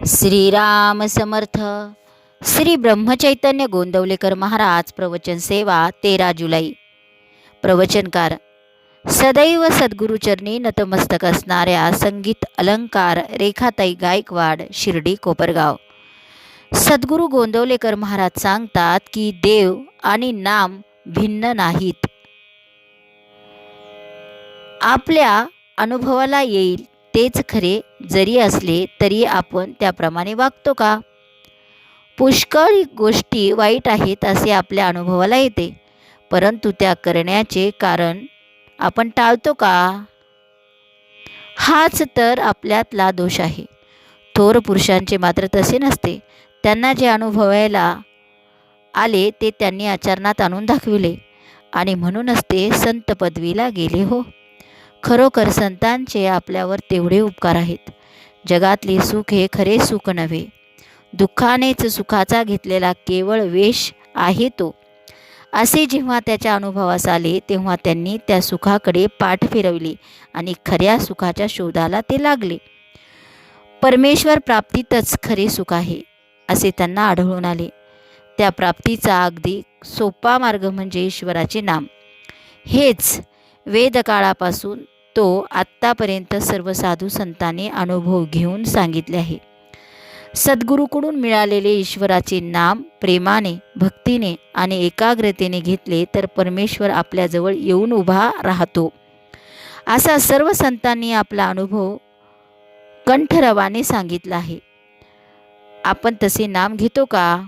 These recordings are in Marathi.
श्रीराम समर्थ. श्री ब्रह्मचैतन्य गोंदवलेकर महाराज प्रवचन सेवा तेरा जुलै. प्रवचनकार. सदैव सद्गुरुचरणी नतमस्तक असणाऱ्या संगीत अलंकार रेखाताई गायकवाड शिर्डी कोपरगाव. सद्गुरू गोंदवलेकर महाराज सांगतात की देव आणि नाम भिन्न नाहीत. आपल्या अनुभवाला येईल. तेच खरे जरी असले तरी आपण त्याप्रमाणे वागतो का? पुष्कळ गोष्टी वाईट आहेत असे आपल्या अनुभवाला येते. परंतु त्या करण्याचे कारण आपण टाळतो का? हाच तर आपल्यातला दोष आहे. थोर पुरुषांचे मात्र तसे नसते. त्यांना जे अनुभवायला आले ते त्यांनी आचरणात आणून दाखविले. आणि म्हणूनच ते संत पदवीला गेले हो. खरोखर संतांचे आपल्यावर तेवढे उपकार आहेत. जगातले सुख हे खरे सुख नव्हे. दुःखानेच सुखाचा घेतलेला केवळ वेश आहे तो. असे जेव्हा त्याच्या अनुभवास आले तेव्हा त्यांनी त्या सुखाकडे पाठ फिरवली आणि खऱ्या सुखाच्या शोधाला ते लागले. परमेश्वर प्राप्तीतच खरे सुख आहे असे त्यांना आढळून आले. त्या प्राप्तीचा अगदी सोपा मार्ग म्हणजे ईश्वराचे नाम. हेच वेदकाळापासून तो आत्तापर्यंत सर्व साधू संतांनी अनुभव घेऊन सांगितले आहे. सद्गुरूकडून मिळालेले ईश्वराचे नाम प्रेमाने भक्तीने आणि एकाग्रतेने घेतले तर परमेश्वर आपल्याजवळ येऊन उभा राहतो. असा सर्व संतांनी आपला अनुभव कंठरवाने सांगितला आहे. आपण तसे नाम घेतो का?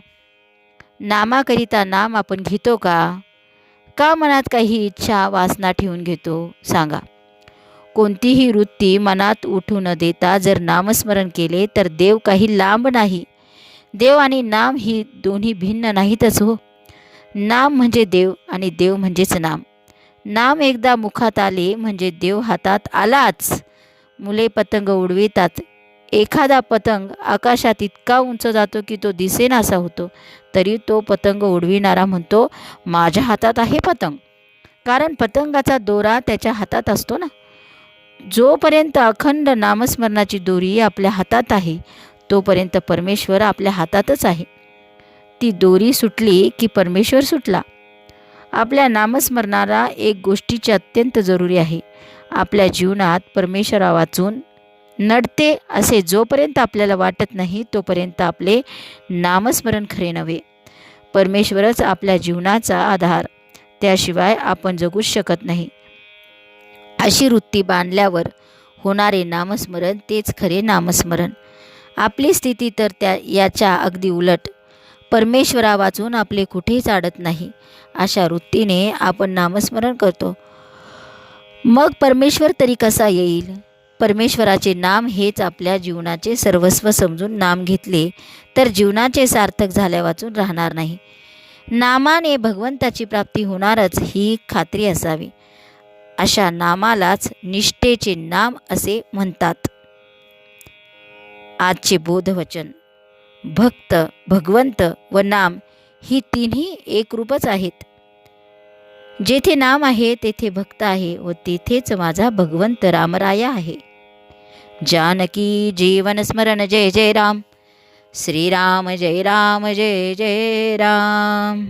नामाकरिता नाम आपण घेतो का? का मनात काही इच्छा वासना ठेवून घेतो? सांगा. कोणतीही वृत्ती मनात उठू न देता जर नामस्मरण केले तर देव काही लांब नाही. देव आणि नाम ही दोन्ही भिन्न नाहीतच हो. नाम म्हणजे देव आणि देव म्हणजेच नाम. नाम एकदा मुखात आले म्हणजे देव हातात आलाच. मुले पतंग उडवितात. एखादा पतंग आकाशात इतका उंच जातो की तो दिसेनासा होतो तरी तो पतंग उडविणारा म्हणतो माझ्या हातात आहे पतंग. कारण पतंगाचा दोरा त्याच्या हातात असतो ना. जोपर्यंत अखंड नामस्मरणाची दोरी आपल्या हातात आहे तोपर्यंत परमेश्वर आपल्या हातातच आहे. ती दोरी सुटली की परमेश्वर सुटला. आपल्या नामस्मरणाला एक गोष्टीची अत्यंत जरुरी आहे. आपल्या जीवनात परमेश्वरा वाचून नडते असे जोपर्यंत आपल्याला वाटत नाही तोपर्यंत आपले नामस्मरण खरे नव्हे. परमेश्वरच आपल्या जीवनाचा आधार. त्याशिवाय आपण जगूच शकत नाही. अशी वृत्ती बांधल्यावर होणारे नामस्मरण तेच खरे नामस्मरण. आपली स्थिती तर त्या याच्या अगदी उलट. परमेश्वरा वाचून आपले कुठेच आडत नाही अशा वृत्तीने आपण नामस्मरण करतो. मग परमेश्वर तरी कसा येईल? परमेश्वराचे नाम हेच आपल्या जीवनाचे सर्वस्व समजून नाम घेतले तर जीवनाचे सार्थक झाल्या वाचून राहणार नाही. नामाने भगवंताची प्राप्ती होणारच ही खात्री असावी. अशा नामालाच निष्ठेचे नाम असे म्हणतात. आजचे बोधवचन. भक्त भगवंत व नाम ही तिन्ही एकरूपच आहेत. जेथे नाम आहे तेथे भक्त आहे व तेथेच माझा भगवंत रामराया आहे. जानकी जीवन स्मरण जय जय राम. श्रीराम जय राम जय जय राम.